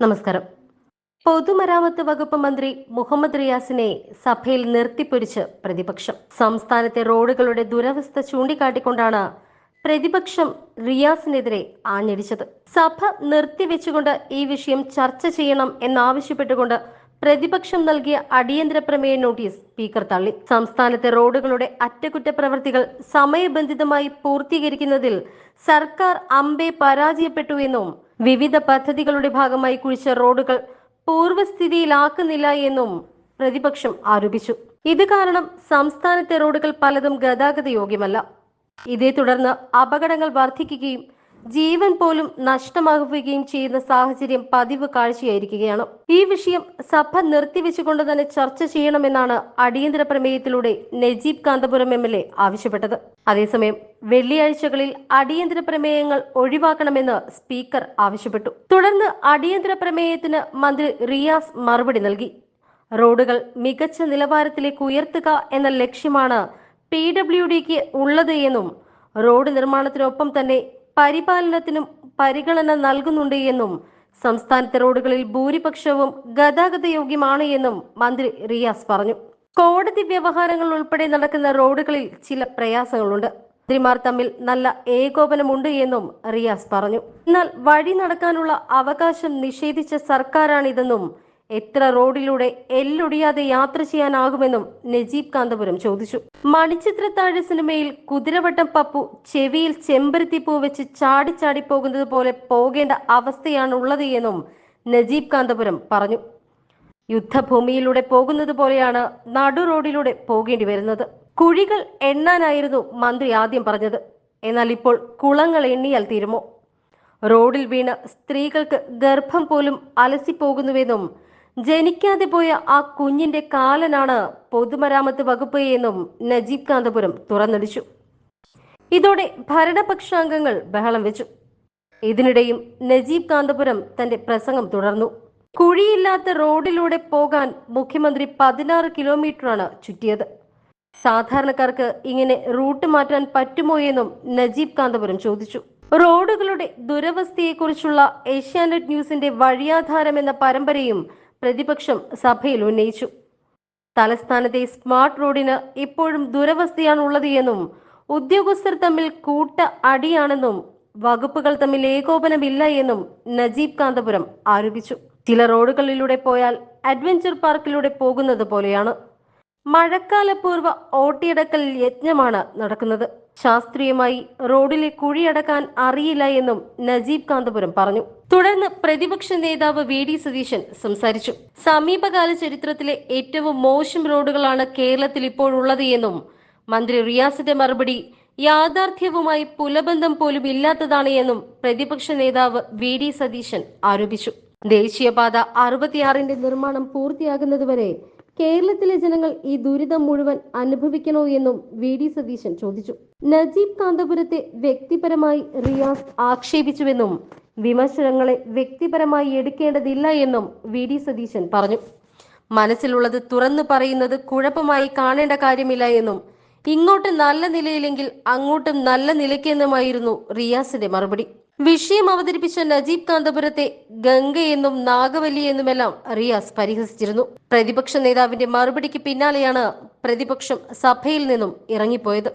നമസ്കാരം. പൊതുമരാമത്ത് വകുപ്പ് മന്ത്രി മുഹമ്മദ് റിയാസിനെ സഭയിൽ നിർത്തിപ്പൊരിച്ച് പ്രതിപക്ഷം. സംസ്ഥാനത്തെ റോഡുകളുടെ ദുരവസ്ഥ ചൂണ്ടിക്കാട്ടിക്കൊണ്ടാണ് പ്രതിപക്ഷം റിയാസിനെതിരെ ആഞ്ഞടിച്ചത്. സഭ നിർത്തിവെച്ചുകൊണ്ട് ഈ വിഷയം ചർച്ച ചെയ്യണം എന്നാവശ്യപ്പെട്ടുകൊണ്ട് പ്രതിപക്ഷം നൽകിയ അടിയന്തര പ്രമേയ നോട്ടീസ് സ്പീക്കർ തള്ളി. സംസ്ഥാനത്തെ റോഡുകളുടെ അറ്റകുറ്റപ്രവർത്തികൾ സമയബന്ധിതമായി പൂർത്തീകരിക്കുന്നതിൽ സർക്കാർ അമ്പെ പരാജയപ്പെട്ടു എന്നും വിവിധ പദ്ധതികളുടെ ഭാഗമായി കുഴിച്ച റോഡുകൾ പൂർവസ്ഥിതിയിലാക്കുന്നില്ല എന്നും പ്രതിപക്ഷം ആരോപിച്ചു. ഇത് കാരണം സംസ്ഥാനത്തെ റോഡുകൾ പലതും ഗതാഗത യോഗ്യമല്ല ഇതേ തുടർന്ന് അപകടങ്ങൾ വർദ്ധിക്കുകയും ജീവൻ പോലും നഷ്ടമാകുകയും ചെയ്യുന്ന സാഹചര്യം പതിവ് കാഴ്ചയായിരിക്കുകയാണ്. ഈ വിഷയം സഭ നിർത്തിവെച്ചുകൊണ്ട് തന്നെ ചർച്ച ചെയ്യണമെന്നാണ് അടിയന്തര പ്രമേയത്തിലൂടെ Najeeb Kanthapuram M L A ആവശ്യപ്പെട്ടത്. അതേസമയം വെള്ളിയാഴ്ചകളിൽ അടിയന്തര പ്രമേയങ്ങൾ ഒഴിവാക്കണമെന്ന് സ്പീക്കർ ആവശ്യപ്പെട്ടു. തുടർന്ന് അടിയന്തര പ്രമേയത്തിന് മന്ത്രി റിയാസ് മറുപടി നൽകി. റോഡുകൾ മികച്ച നിലവാരത്തിലേക്ക് ഉയർത്തുക എന്ന ലക്ഷ്യമാണ് പി ഡബ്ല്യു ഡിക്ക് ഉള്ളത് എന്നും റോഡ് നിർമ്മാണത്തിനൊപ്പം തന്നെ പരിപാലനത്തിനും പരിഗണന നൽകുന്നുണ്ട് എന്നും സംസ്ഥാനത്തെ റോഡുകളിൽ ഭൂരിപക്ഷവും ഗതാഗത യോഗ്യമാണ് എന്നും മന്ത്രി റിയാസ് പറഞ്ഞു. കോടതി വ്യവഹാരങ്ങൾ ഉൾപ്പെടെ നടക്കുന്ന റോഡുകളിൽ ചില പ്രയാസങ്ങളുണ്ട്. മന്ത്രിമാർ തമ്മിൽ നല്ല ഏകോപനമുണ്ട് എന്നും റിയാസ് പറഞ്ഞു. എന്നാൽ വഴി നടക്കാനുള്ള അവകാശം നിഷേധിച്ച സർക്കാരാണിതെന്നും എത്ര റോഡിലൂടെ എല്ലൊടിയാതെ യാത്ര ചെയ്യാനാകുമെന്നും നജീബ് കാന്തപുരം ചോദിച്ചു. മണിച്ചിത്രത്താഴ് സിനിമയിൽ കുതിരവട്ടം പപ്പു ചെവിയിൽ ചെമ്പരുത്തിപ്പൂ വെച്ച് ചാടി ചാടി പോകുന്നത് പോലെ പോകേണ്ട അവസ്ഥയാണ് ഉള്ളത് എന്നും നജീബ് കാന്തപുരം പറഞ്ഞു. യുദ്ധഭൂമിയിലൂടെ പോകുന്നത് പോലെയാണ് നടു റോഡിലൂടെ പോകേണ്ടി വരുന്നത്. കുഴികൾ എണ്ണാനായിരുന്നു മന്ത്രി ആദ്യം പറഞ്ഞത്. എന്നാൽ ഇപ്പോൾ കുളങ്ങൾ എണ്ണിയാൽ തീരുമോ? റോഡിൽ വീണ് സ്ത്രീകൾക്ക് ഗർഭം പോലും അലസിപ്പോകുന്നുവെന്നും ജനിക്കാതെ പോയ ആ കുഞ്ഞിന്റെ കാലനാണ് പൊതുമരാമത്ത് വകുപ്പ് എന്നും നജീബ് കാന്തപുരം തുറന്നടിച്ചു. ഇതോടെ ഭരണപക്ഷാംഗങ്ങൾ ബഹളം വെച്ചു. ഇതിനിടെയും നജീബ് കാന്തപുരം തന്റെ പ്രസംഗം തുടർന്നു. കുഴിയില്ലാത്ത റോഡിലൂടെ പോകാൻ മുഖ്യമന്ത്രി പതിനാറ് കിലോമീറ്ററാണ് ചുറ്റിയത്. സാധാരണക്കാർക്ക് ഇങ്ങനെ റൂട്ട് മാറ്റാൻ പറ്റുമോ എന്നും നജീബ് കാന്തപുരം ചോദിച്ചു. റോഡുകളുടെ ദുരവസ്ഥയെക്കുറിച്ചുള്ള ഏഷ്യാനെറ്റ് ന്യൂസിന്റെ വഴിയാധാരം എന്ന പരമ്പരയും പ്രതിപക്ഷം സഭയിൽ ഉന്നയിച്ചു. തലസ്ഥാനത്തെ സ്മാർട്ട് റോഡിന് ഇപ്പോഴും ദുരവസ്ഥയാണുള്ളത് എന്നും ഉദ്യോഗസ്ഥർ തമ്മിൽ കൂട്ട അടിയാണെന്നും വകുപ്പുകൾ തമ്മിൽ ഏകോപനമില്ല എന്നും നജീബ് കാന്തപുരം ആരോപിച്ചു. ചില റോഡുകളിലൂടെ പോയാൽ അഡ്വഞ്ചർ പാർക്കിലൂടെ പോകുന്നത് പോലെയാണ്. മഴക്കാലപൂർവ ഓട്ടിയടക്കൽ യജ്ഞമാണ് നടക്കുന്നത്. ശാസ്ത്രീയമായി റോഡിലെ കുഴിയടക്കാൻ അറിയില്ല എന്നും നജീബ് കാന്തപുരം പറഞ്ഞു. തുടർന്ന് പ്രതിപക്ഷ നേതാവ് വി ഡി സതീശൻ സംസാരിച്ചു. സമീപകാല ചരിത്രത്തിലെ ഏറ്റവും മോശം റോഡുകളാണ് കേരളത്തിൽ ഇപ്പോഴുള്ളത് എന്നും മന്ത്രി റിയാസിന്റെ മറുപടി യാഥാർത്ഥ്യവുമായി പുലബന്ധം പോലും ഇല്ലാത്തതാണ് എന്നും പ്രതിപക്ഷ നേതാവ് വി ഡി സതീശൻ ആരോപിച്ചു. ദേശീയപാത അറുപത്തിയാറിന്റെ നിർമ്മാണം പൂർത്തിയാകുന്നതുവരെ കേരളത്തിലെ ജനങ്ങൾ ഈ ദുരിതം മുഴുവൻ അനുഭവിക്കണോ എന്നും വി ഡി സതീശൻ ചോദിച്ചു. നജീബ് കാന്തപുരത്തെ വ്യക്തിപരമായി റിയാസ് ആക്ഷേപിച്ചുവെന്നും വിമർശനങ്ങളെ വ്യക്തിപരമായി എടുക്കേണ്ടതില്ല എന്നും വി ഡി സതീശൻ പറഞ്ഞു. മനസ്സിലുള്ളത് തുറന്നു പറയുന്നത് കുഴപ്പമായി കാണേണ്ട കാര്യമില്ല എന്നും ഇങ്ങോട്ട് നല്ല നിലയിലെങ്കിൽ അങ്ങോട്ടും നല്ല നിലയ്ക്കെന്നുമായിരുന്നു റിയാസിന്റെ മറുപടി. വിഷയം അവതരിപ്പിച്ച നജീബ് കാന്തപുരത്തെ ഗംഗയെന്നും നാഗവല്ലി എന്നുമെല്ലാം റിയാസ് പരിഹസിച്ചിരുന്നു. പ്രതിപക്ഷ നേതാവിന്റെ മറുപടിക്ക് പിന്നാലെയാണ് പ്രതിപക്ഷം സഭയിൽ നിന്നും ഇറങ്ങിപ്പോയത്.